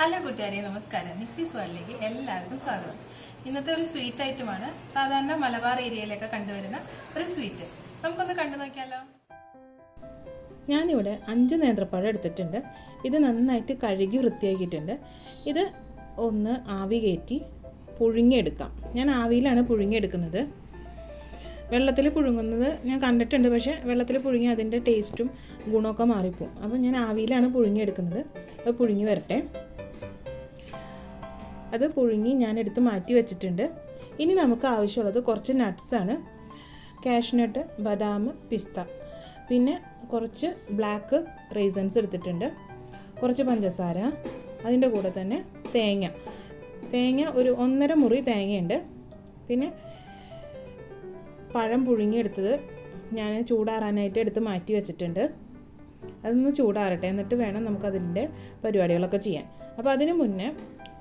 Hello കൂട്ടുകാരെ നമസ്കാരം. മിക്സീസ് വേൾഡിലേക്ക് എല്ലാവർക്കും സ്വാഗതം. ഇന്നത്തെ ഒരു സ്വീറ്റ് ഐറ്റമാണ്. സാധാരണ മലബാർ ഏരിയയിലൊക്കെ കണ്ടുവരുന്ന ഒരു സ്വീറ്റ്. നമുക്കൊന്ന് കണ്ടു നോക്കിയാലോ? ഞാനിവിടെ അഞ്ച് നേന്ത്രപ്പഴം എടുത്തിട്ടുണ്ട്. ഇത് നന്നായിട്ട് കഴുകി വൃത്തിയാക്കിയിട്ടുണ്ട്. ഇത് ഒന്ന് ആവി കയറ്റി പുഴുങ്ങിയെടുക്കാം. ഞാൻ ആവിയിലാണ് പുഴുങ്ങിയെടുക്കുന്നത്. വെള്ളത്തിൽ പുഴുങ്ങുന്നത് ഞാൻ കണ്ടിട്ടുണ്ട് പക്ഷേ വെള്ളത്തിൽ പുഴുങ്ങി അതിന്റെ ടേസ്റ്റും ഗുണമൊക്കെ മാറിപ്പോവും. അപ്പോൾ ഞാൻ ആവിയിലാണ് പുഴുങ്ങിയെടുക്കുന്നത്. അത് പുഴുങ്ങി വരട്ടെ. അത് പുഴുങ്ങി ഞാൻ എടുത്ത് മാറ്റി വെച്ചിട്ടുണ്ട്. ഇനി നമുക്ക് ആവശ്യമുള്ളത് കുറച്ച് നട്ട്സാണ് കാഷ്നട്ട് ബദാം പിസ്ത. പിന്നെ കുറച്ച് ബ്ലാക്ക് റീസൺസ് എടുത്തിട്ടുണ്ട്. കുറച്ച് പഞ്ചസാര. അതിന്റെ കൂടെ തന്നെ തേങ്ങ. തേങ്ങ ഒരു ഒന്നര മുറി തേങ്ങയുണ്ട്. പിന്നെ പഴം പുഴുങ്ങിയെടുത്തത് ഞാൻ ചൂടാറാനായിട്ട് എടുത്ത് മാറ്റി വെച്ചിട്ടുണ്ട്. അതൊന്ന് ചൂടാറട്ടെ. എന്നിട്ട് വേണം നമുക്കതിന്റെ പരിപാടികളൊക്കെ ചെയ്യാൻ. അപ്പോൾ അതിന് മുന്നേ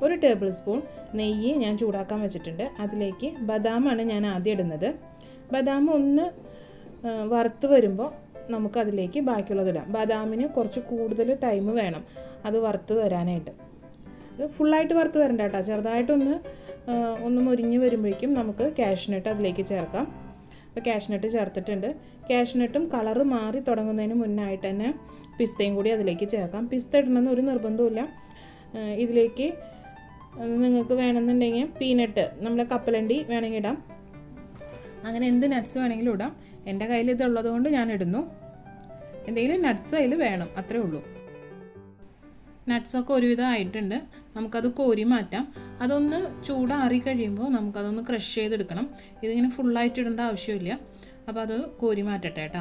ഒരു ടേബിൾ സ്പൂൺ നെയ്യ് ഞാൻ ചൂടാക്കാൻ വെച്ചിട്ടുണ്ട്. അതിലേക്ക് ബദാമാണ് ഞാൻ ആദ്യം ഇടുന്നത്. ബദാം ഒന്ന് വറുത്ത് വരുമ്പോൾ നമുക്കതിലേക്ക് ബാക്കിയുള്ളത് ഇടാം. ബദാമിന് കുറച്ച് കൂടുതൽ ടൈം വേണം. അത് വറുത്ത് വരാനായിട്ട്. അത് ഫുള്ളായിട്ട് വറുത്ത് വരണ്ട കേട്ടോ. ചെറുതായിട്ടൊന്ന് ഒന്ന് മുരിഞ്ഞ് വരുമ്പോഴേക്കും നമുക്ക് കാഷ്നട്ട് അതിലേക്ക് ചേർക്കാം. അപ്പോൾ കാഷ്നട്ട് ചേർത്തിട്ടുണ്ട്. കാഷ്നട്ടും കളറ് മാറി തുടങ്ങുന്നതിന് മുന്നായിട്ട് തന്നെ പിസ്തയും കൂടി അതിലേക്ക് ചേർക്കാം. പിസ്ത ഇടണമെന്ന് ഒരു നിർബന്ധമില്ല ആ, ഇതിലേക്ക് നിങ്ങൾക്ക് വേണമെന്നുണ്ടെങ്കിൽ പീനട്ട് നമ്മൾ കപ്പലണ്ടി വേണമെങ്കിൽ ഇടാം. അങ്ങനെ എന്ത് നട്ട്സ് വേണമെങ്കിലും ഇടാം. എന്റെ കയ്യിൽ ഇതുള്ളത് കൊണ്ട് ഞാൻ ഇടുന്നു. എന്തെങ്കിലും നട്ട്സ് അതിൽ വേണം അത്രേ ഉള്ളൂ. നട്ട്സൊക്കെ ഒരുവിധം ആയിട്ടുണ്ട്. നമുക്കത് കോരി മാറ്റാം. അതൊന്ന് ചൂടാറി കഴിയുമ്പോൾ നമുക്കതൊന്ന് ക്രഷ് ചെയ്തെടുക്കണം. ഇതിങ്ങനെ ഫുള്ളായിട്ട് ഇടേണ്ട ആവശ്യമില്ല. അപ്പോൾ അത് കോരി മാറ്റട്ടെ കേട്ടോ.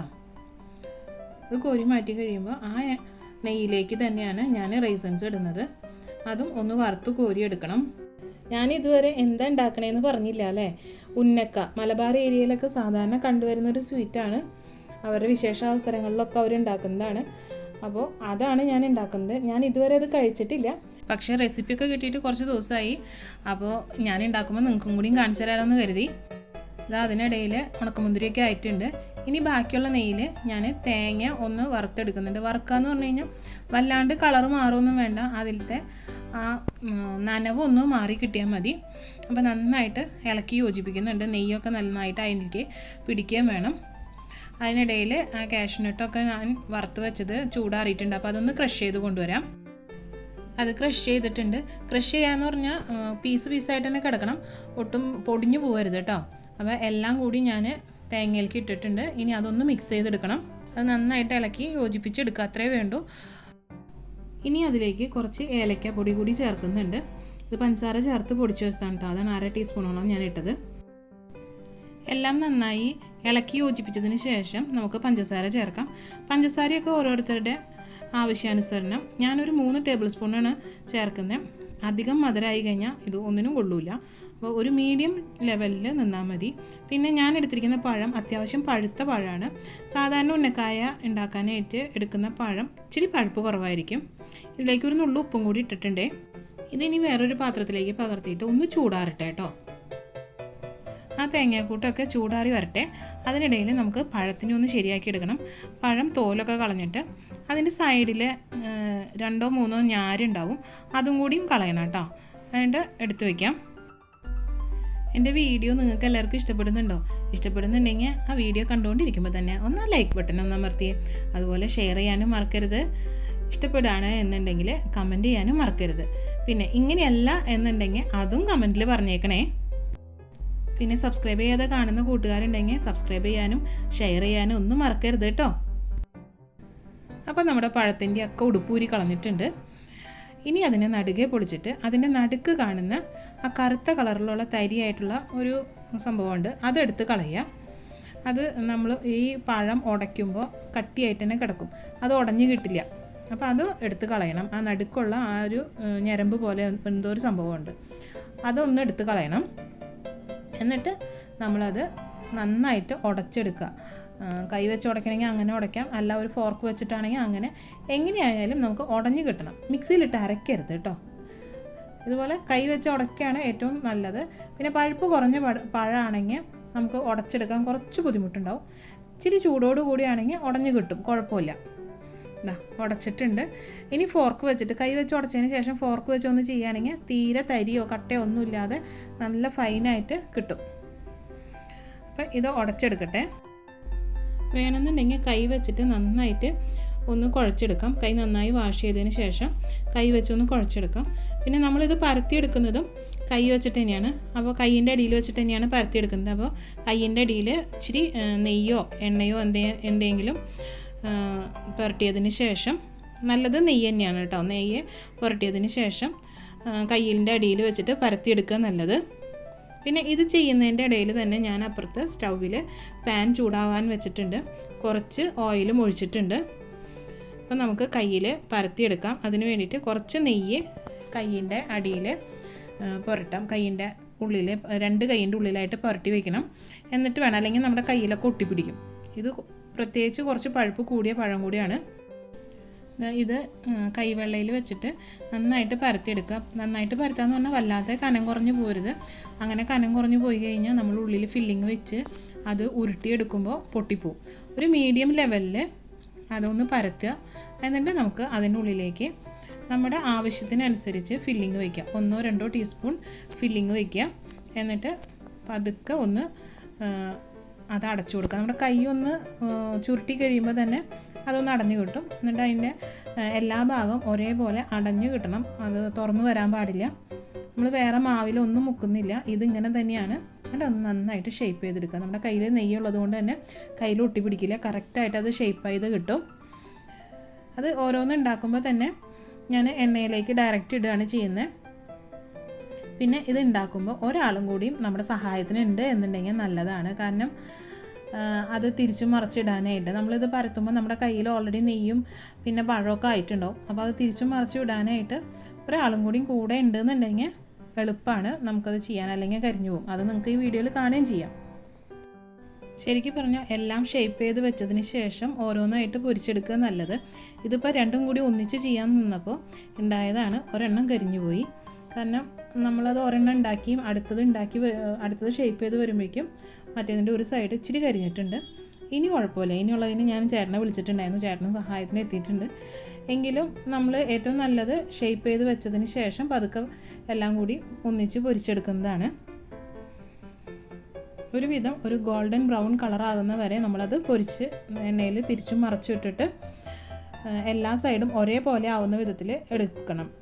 അത് കോരി മാറ്റി കഴിയുമ്പോൾ ആ നെയ്യിലേക്ക് തന്നെയാണ് ഞാൻ റൈസൻസ് ഇടുന്നത്. അതും ഒന്ന് വറുത്ത് കോരിയെടുക്കണം. ഞാൻ ഇതുവരെ എന്താ ഉണ്ടാക്കണേന്ന് പറഞ്ഞില്ല അല്ലേ? ഉന്നക്ക. മലബാർ ഏരിയയിലൊക്കെ സാധാരണ കണ്ടുവരുന്ന ഒരു സ്വീറ്റാണ്. അവരുടെ വിശേഷ അവസരങ്ങളിലൊക്കെ അവർ ഉണ്ടാക്കുന്നതാണ്. അപ്പോൾ അതാണ് ഞാൻ ഉണ്ടാക്കുന്നത്. ഞാൻ ഇതുവരെ അത് കഴിച്ചിട്ടില്ല. പക്ഷേ റെസിപ്പിയൊക്കെ കിട്ടിയിട്ട് കുറച്ച് ദിവസമായി. അപ്പോൾ ഞാൻ ഉണ്ടാക്കുമ്പോൾ നിങ്ങൾക്കും കൂടിയും കാണിച്ചു തരാമെന്ന് കരുതി. ഇത് അതിനിടയിൽ ഉണക്കമുന്തിരിയൊക്കെ ആയിട്ടുണ്ട്. ഇനി ബാക്കിയുള്ള നെയ്യിൽ ഞാൻ തേങ്ങ ഒന്ന് വറുത്തെടുക്കുന്നുണ്ട്. വറുക്കുക എന്ന് പറഞ്ഞു കഴിഞ്ഞാൽ വല്ലാണ്ട് കളർ മാറുമൊന്നും വേണ്ട. അതിലത്തെ ആ നനവൊന്ന് മാറി കിട്ടിയാൽ മതി. അപ്പോൾ നന്നായിട്ട് ഇളക്കി യോജിപ്പിക്കുന്നുണ്ട്. നെയ്യൊക്കെ നന്നായിട്ട് അതിലേക്ക് പിടിക്കുകയും വേണം. അതിനിടയിൽ ആ കാഷ്നട്ടൊക്കെ ഞാൻ വറുത്ത് വെച്ചത് ചൂടാറിയിട്ടുണ്ട്. അപ്പോൾ അതൊന്ന് ക്രഷ് ചെയ്ത് കൊണ്ടുവരാം. അത് ക്രഷ് ചെയ്തിട്ടുണ്ട്. ക്രഷ് ചെയ്യാന്ന് പറഞ്ഞാൽ പീസ് പീസായിട്ട് തന്നെ കിടക്കണം. ഒട്ടും പൊടിഞ്ഞു പോകരുത് കേട്ടോ അപ്പോൾ എല്ലാം കൂടി ഞാൻ തേങ്ങയിലേക്ക് ഇട്ടിട്ടുണ്ട്. ഇനി അതൊന്ന് മിക്സ് ചെയ്തെടുക്കണം. അത് നന്നായിട്ട് ഇളക്കി യോജിപ്പിച്ചെടുക്കുക. അത്രേ വേണ്ടൂ. ഇനി അതിലേക്ക് കുറച്ച് ഏലക്ക പൊടി കൂടി ചേർക്കുന്നുണ്ട്. ഇത് പഞ്ചസാര ചേർത്ത് പൊടിച്ചു വെച്ചാണ് കേട്ടോ അതാണ് അര ടീസ്പൂണോളം ഞാൻ ഇട്ടത്. എല്ലാം നന്നായി ഇളക്കി യോജിപ്പിച്ചതിന് ശേഷം നമുക്ക് പഞ്ചസാര ചേർക്കാം. പഞ്ചസാരയൊക്കെ ഓരോരുത്തരുടെ ആവശ്യാനുസരണം. ഞാനൊരു മൂന്ന് ടേബിൾ സ്പൂണാണ് ചേർക്കുന്നത് അധികം മധുരമായി കഴിഞ്ഞാൽ ഇത് ഒന്നിനും കൊള്ളൂല. അപ്പോൾ ഒരു മീഡിയം ലെവലിൽ നിന്നാൽ മതി. പിന്നെ ഞാൻ എടുത്തിരിക്കുന്ന പഴം അത്യാവശ്യം പഴുത്ത പഴമാണ്. സാധാരണ ഉന്നക്കായ ഉണ്ടാക്കാനായിട്ട് എടുക്കുന്ന പഴം ഇച്ചിരി പഴുപ്പ് കുറവായിരിക്കും. ഇതിലേക്ക് ഒരു നുള്ളു ഉപ്പും കൂടി ഇട്ടിട്ടുണ്ടേ. ഇതിനി വേറൊരു പാത്രത്തിലേക്ക് പകർത്തിയിട്ട് ഒന്ന് ചൂടാറട്ടെ കേട്ടോ. ആ തേങ്ങാക്കൂട്ടൊക്കെ ചൂടാറി വരട്ടെ. അതിനിടയിൽ നമുക്ക് പഴത്തിനെ ഒന്ന് ശരിയാക്കി എടുക്കണം. പഴം തോലൊക്കെ കളഞ്ഞിട്ട് അതിന്റെ സൈഡിൽ രണ്ടോ മൂന്നോ ഞാരുണ്ടാവും അതും കൂടിയും കളയണം കേട്ടോ. അതുകൊണ്ട് എടുത്തു വയ്ക്കാം എന്റെ വീഡിയോ നിങ്ങൾക്ക് എല്ലാവർക്കും ഇഷ്ടപ്പെടുന്നുണ്ടോ? ഇഷ്ടപ്പെടുന്നുണ്ടെങ്കിൽ ആ വീഡിയോ കണ്ടുകൊണ്ടിരിക്കുമ്പോൾ തന്നെ ഒന്ന് ലൈക്ക് ബട്ടൺ ഒന്ന് അമർത്തിയേ. അതുപോലെ ഷെയർ ചെയ്യാനും മറക്കരുത്. ഇഷ്ടപ്പെടുകയാണ് എന്നുണ്ടെങ്കിൽ കമന്റ് ചെയ്യാനും മറക്കരുത്. പിന്നെ ഇങ്ങനെയല്ല എന്നുണ്ടെങ്കിൽ അതും കമന്റിൽ പറഞ്ഞേക്കണേ. പിന്നെ സബ്സ്ക്രൈബ് ചെയ്യാതെ കാണുന്ന കൂട്ടുകാരുണ്ടെങ്കിൽ സബ്സ്ക്രൈബ് ചെയ്യാനും ഷെയർ ചെയ്യാനും ഒന്നും മറക്കരുത് കേട്ടോ. അപ്പോൾ നമ്മുടെ പഴത്തിന്റെ ഒക്കെ ഉടുപ്പൂരി കളഞ്ഞിട്ടുണ്ട്. ഇനി അതിനെ നടുകെ പൊളിച്ചിട്ട് അതിന്റെ നടുക്ക് കാണുന്ന ആ കറുത്ത കളറിലുള്ള തരിയായിട്ടുള്ള ഒരു സംഭവമുണ്ട്. അതെടുത്ത് കളയുക അത് നമ്മൾ ഈ പഴം ഉടയ്ക്കുമ്പോൾ കട്ടിയായിട്ട് തന്നെ കിടക്കും. അത് ഉടഞ്ഞു കിട്ടില്ല. അപ്പോൾ അത് എടുത്ത് കളയണം. ആ നടുക്കുള്ള ആ ഒരു ഞരമ്പ് പോലെ എന്തോ ഒരു സംഭവമുണ്ട്. അതൊന്ന് എടുത്ത് കളയണം. എന്നിട്ട് നമ്മളത് നന്നായിട്ട് ഉടച്ചെടുക്കുക. കൈ വെച്ച് ഉടയ്ക്കണമെങ്കിൽ അങ്ങനെ ഉടയ്ക്കാം. അല്ല ഒരു ഫോർക്ക് വെച്ചിട്ടാണെങ്കിൽ അങ്ങനെ. എങ്ങനെയായാലും നമുക്ക് ഉടഞ്ഞു കിട്ടണം. മിക്സിയിലിട്ട് അരക്കരുത് കേട്ടോ. ഇതുപോലെ കൈ വെച്ച് ഉടയ്ക്കുകയാണ് ഏറ്റവും നല്ലത്. പിന്നെ പഴുപ്പ് കുറഞ്ഞ പഴ- പഴമാണെങ്കിൽ നമുക്ക് ഉടച്ചെടുക്കാൻ കുറച്ച് ബുദ്ധിമുട്ടുണ്ടാവും. ഇച്ചിരി ചൂടോട് കൂടിയാണെങ്കിൽ ഉടഞ്ഞു കിട്ടും. കുഴപ്പമില്ല. ഇതാ ഉടച്ചിട്ടുണ്ട്. ഇനി ഫോർക്ക് വെച്ചിട്ട് കൈ വെച്ച് ഉടച്ചതിന് ശേഷം ഫോർക്ക് വെച്ച് ഒന്ന് ചെയ്യുകയാണെങ്കിൽ തീരെ തരിയോ കട്ടയോ ഒന്നും ഇല്ലാതെ നല്ല ഫൈനായിട്ട് കിട്ടും. അപ്പം ഇത് ഉടച്ചെടുക്കട്ടെ. വേണമെന്നുണ്ടെങ്കിൽ കൈ വെച്ചിട്ട് നന്നായിട്ട് ഒന്ന് കുഴച്ചെടുക്കാം. കൈ നന്നായി വാഷ് ചെയ്തതിന് ശേഷം കൈ വെച്ചൊന്ന് കുഴച്ചെടുക്കാം. പിന്നെ നമ്മളിത് പരത്തിയെടുക്കുന്നതും കൈ വെച്ചിട്ട് തന്നെയാണ്. അപ്പോൾ കൈയിന്റെ അടിയിൽ വെച്ചിട്ട് തന്നെയാണ് പരത്തിയെടുക്കുന്നത്. അപ്പോൾ കൈയിന്റെ അടിയിൽ ഇച്ചിരി നെയ്യോ എണ്ണയോ എന്തേ എന്തെങ്കിലും പുരട്ടിയതിന് ശേഷം നല്ലത് നെയ്യ് തന്നെയാണ് കേട്ടോ. നെയ്യ് പുരട്ടിയതിന് ശേഷം കയ്യിലിന്റെ അടിയിൽ വെച്ചിട്ട് പരത്തിയെടുക്കുക നല്ലത്. പിന്നെ ഇത് ചെയ്യുന്നതിന്റെ ഇടയിൽ തന്നെ ഞാൻ അപ്പുറത്ത് സ്റ്റൗവിൽ പാൻ ചൂടാവാൻ വെച്ചിട്ടുണ്ട്. കുറച്ച് ഓയിലും ഒഴിച്ചിട്ടുണ്ട്. അപ്പോൾ നമുക്ക് കയ്യിൽ പരത്തിയെടുക്കാം. അതിന് വേണ്ടിയിട്ട് കുറച്ച് നെയ്യ് കയ്യിന്റെ അടിയിൽ പുരട്ടാം. കയ്യിന്റെ ഉള്ളിൽ രണ്ട് കൈയിന്റെ ഉള്ളിലായിട്ട് പുരട്ടി വയ്ക്കണം എന്നിട്ട് വേണം അല്ലെങ്കിൽ നമ്മുടെ കയ്യിലൊക്കെ ഒട്ടിപ്പിടിക്കും. ഇത് പ്രത്യേകിച്ച് കുറച്ച് പഴുപ്പ് കൂടിയ പഴം കൂടിയാണ്. ഇത് കൈവെള്ളയിൽ വെച്ചിട്ട് നന്നായിട്ട് പരത്തിയെടുക്കുക. നന്നായിട്ട് പരത്താന്ന് പറഞ്ഞാൽ വല്ലാതെ കനം കുറഞ്ഞു പോരുത്. അങ്ങനെ കനം കുറഞ്ഞു പോയി കഴിഞ്ഞാൽ നമ്മൾ ഉള്ളിൽ ഫില്ലിങ് വെച്ച് അത് ഉരുട്ടിയെടുക്കുമ്പോൾ പൊട്ടിപ്പോവും. ഒരു മീഡിയം ലെവലിൽ അതൊന്ന് പരത്തുക. എന്നിട്ട് നമുക്ക് അതിന്റെ ഉള്ളിലേക്ക് നമ്മുടെ ആവശ്യത്തിനനുസരിച്ച് ഫില്ലിങ് വയ്ക്കാം ഒന്നോ രണ്ടോ ടീസ്പൂൺ ഫില്ലിങ് വയ്ക്കുക എന്നിട്ട് പതുക്കെ ഒന്ന് അത് അടച്ചു കൊടുക്കുക. നമ്മുടെ കൈ ഒന്ന് ചുരുട്ടി കഴിയുമ്പോൾ തന്നെ അതൊന്ന് അടഞ്ഞു കിട്ടും. എന്നിട്ട് അതിന്റെ എല്ലാ ഭാഗവും ഒരേപോലെ അടഞ്ഞു കിട്ടണം. അത് തുറന്നു വരാൻ പാടില്ല. നമ്മൾ വേറെ മാവിലൊന്നും മുക്കുന്നില്ല. ഇതിങ്ങനെ തന്നെയാണ്. എന്നിട്ട് ഒന്ന് നന്നായിട്ട് ഷേപ്പ് ചെയ്തെടുക്കുക. നമ്മുടെ കയ്യിൽ നെയ്യുള്ളത് കൊണ്ട് തന്നെ കയ്യിൽ ഒട്ടി പിടിക്കില്ല. കറക്റ്റായിട്ട് അത് ഷേപ്പ് ചെയ്ത് കിട്ടും. അത് ഓരോന്ന് ഉണ്ടാക്കുമ്പോൾ തന്നെ ഞാൻ എണ്ണയിലേക്ക് ഡയറക്റ്റ് ഇടുകയാണ് ചെയ്യുന്നത്. പിന്നെ ഇത് ഉണ്ടാക്കുമ്പോൾ ഒരാളും കൂടിയും നമ്മുടെ സഹായത്തിന് ഉണ്ട് എന്നുണ്ടെങ്കിൽ നല്ലതാണ്. കാരണം അത് തിരിച്ചു മറിച്ചിടാനായിട്ട് നമ്മളിത് പരത്തുമ്പോൾ നമ്മുടെ കയ്യിൽ ഓൾറെഡി നെയ്യും പിന്നെ പഴമൊക്കെ ആയിട്ടുണ്ടാവും. അപ്പോൾ അത് തിരിച്ചു മറിച്ച് ഇടാനായിട്ട് ഒരാളും കൂടിയും കൂടെ ഉണ്ടെന്നുണ്ടെങ്കിൽ എളുപ്പമാണ് നമുക്കത് ചെയ്യാൻ. അല്ലെങ്കിൽ കരിഞ്ഞു പോകും. അത് നിങ്ങൾക്ക് ഈ വീഡിയോയിൽ കാണുകയും ചെയ്യാം. ശരിക്കും പറഞ്ഞാൽ എല്ലാം ഷേപ്പ് ചെയ്ത് വെച്ചതിന് ശേഷം ഓരോന്നായിട്ട് പൊരിച്ചെടുക്കുക നല്ലത്. ഇതിപ്പോൾ രണ്ടും കൂടി ഒന്നിച്ച് ചെയ്യാൻ നിന്നപ്പോൾ ഉണ്ടായതാണ് ഒരെണ്ണം കരിഞ്ഞു പോയി. കാരണം നമ്മളത് ഒരെണ്ണം ഉണ്ടാക്കിയും അടുത്തത് ഉണ്ടാക്കി അടുത്തത് ഷേപ്പ് ചെയ്ത് വരുമ്പോഴേക്കും മറ്റേതിന്റെ ഒരു സൈഡ് ഇച്ചിരി കരിഞ്ഞിട്ടുണ്ട്. ഇനി കുഴപ്പമില്ല. ഇനിയുള്ളതിന് ഞാൻ ചേട്ടനെ വിളിച്ചിട്ടുണ്ടായിരുന്നു. ചേട്ടനും സഹായത്തിന് എത്തിയിട്ടുണ്ട്. എങ്കിലും നമ്മൾ ഏറ്റവും നല്ലത് ഷേപ്പ് ചെയ്ത് വെച്ചതിന് ശേഷം പതുക്കെ എല്ലാം കൂടി ഒന്നിച്ച് പൊരിച്ചെടുക്കുന്നതാണ്. ഒരുവിധം ഒരു ഗോൾഡൻ ബ്രൗൺ കളറാകുന്ന വരെ നമ്മളത് പൊരിച്ച് എണ്ണയിൽ തിരിച്ചും മറച്ചിട്ടിട്ട് എല്ലാ സൈഡും ഒരേപോലെ ആവുന്ന വിധത്തിൽ എടുക്കണം.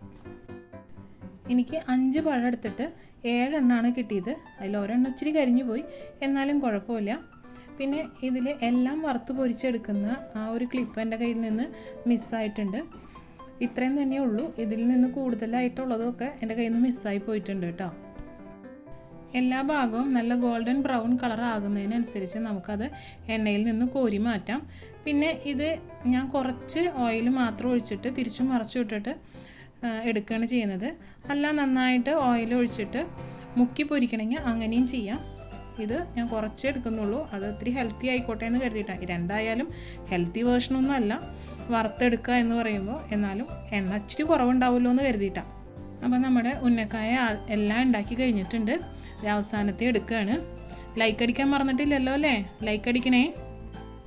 എനിക്ക് അഞ്ച് പഴം എടുത്തിട്ട് ഏഴെണ്ണമാണ് കിട്ടിയത്. അതിൽ ഒരെണ്ണം ഇച്ചിരി കരിഞ്ഞു പോയി. എന്നാലും കുഴപ്പമില്ല. പിന്നെ ഇതിൽ എല്ലാം വറുത്ത് പൊരിച്ചെടുക്കുന്ന ആ ഒരു ക്ലിപ്പ് എന്റെ കയ്യിൽ നിന്ന് മിസ്സായിട്ടുണ്ട് ഇത്രയും തന്നെ ഉള്ളൂ. ഇതിൽ നിന്ന് കൂടുതലായിട്ടുള്ളതൊക്കെ എന്റെ കയ്യിൽ നിന്ന് മിസ്സായി പോയിട്ടുണ്ട് കേട്ടോ. എല്ലാ ഭാഗവും നല്ല ഗോൾഡൻ ബ്രൗൺ കളർ ആകുന്നതിനനുസരിച്ച് നമുക്കത് എണ്ണയിൽ നിന്ന് കോരി മാറ്റാം. പിന്നെ ഇത് ഞാൻ കുറച്ച് ഓയിൽ മാത്രം ഒഴിച്ചിട്ട് തിരിച്ചു മറച്ചു വിട്ടിട്ട് എടുക്കുകയാണ് ചെയ്യുന്നത്. അല്ല നന്നായിട്ട് ഓയിൽ ഒഴിച്ചിട്ട് മുക്കി പൊരിക്കണമെങ്കിൽ അങ്ങനെയും ചെയ്യാം. ഇത് ഞാൻ കുറച്ചേ എടുക്കുന്നുള്ളൂ. അത് ഒത്തിരി ഹെൽത്തി ആയിക്കോട്ടെ എന്ന് കരുതിയിട്ടാണ് രണ്ടായാലും ഹെൽത്തി വേർഷനൊന്നും അല്ല. വറുത്തെടുക്കുക എന്ന് പറയുമ്പോൾ എന്നാലും എണ്ണ ഇച്ചിരി കുറവുണ്ടാവുമല്ലോ എന്ന് കരുതിയിട്ടാണ് അപ്പോൾ നമ്മുടെ ഉന്നക്കായ എല്ലാം ഉണ്ടാക്കി കഴിഞ്ഞിട്ടുണ്ട്. അവസാനത്തെ എടുക്കുകയാണ് ലൈക്ക് അടിക്കാൻ മറന്നിട്ടില്ലല്ലോ അല്ലേ? ലൈക്ക് അടിക്കണേ.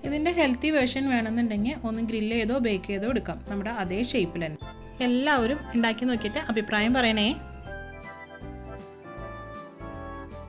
ഇതിന്റെ ഹെൽത്തി വേർഷൻ വേണമെന്നുണ്ടെങ്കിൽ ഒന്ന് ഗ്രില്ല് ചെയ്തോ ബേക്ക് ചെയ്തോ എടുക്കാം. നമ്മുടെ അതേ ഷേപ്പിൽ തന്നെ. എല്ലാവരും ഉണ്ടാക്കി നോക്കിയിട്ട് അഭിപ്രായം പറയണേ.